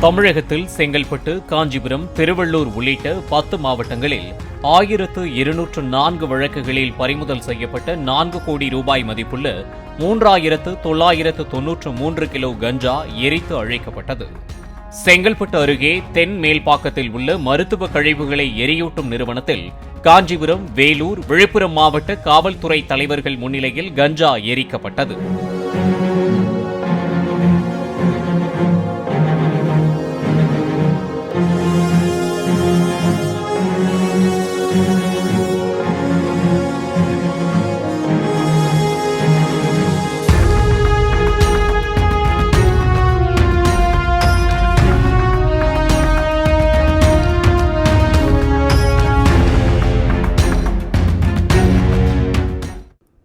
தமிழகத்தில் செங்கல்பட்டு காஞ்சிபுரம் திருவள்ளூர் உள்ளிட்ட பத்து மாவட்டங்களில் ஆயிரத்து இருநூற்று நான்கு வழக்குகளில் பறிமுதல் செய்யப்பட்ட நான்கு கோடி ரூபாய் மதிப்புள்ள மூன்றாயிரத்து தொள்ளாயிரத்து தொன்னூற்று மூன்று கிலோ கஞ்சா எரித்து அழைக்கப்பட்டது. செங்கல்பட்டு அருகே தென் மேல்பாக்கத்தில் உள்ள மருத்துவ கழிவுகளை எரியூட்டும் நிறுவனத்தில் காஞ்சிபுரம் வேலூர் விழுப்புரம் மாவட்ட காவல்துறை தலைவர்கள் முன்னிலையில் கஞ்சா எரிக்கப்பட்டது.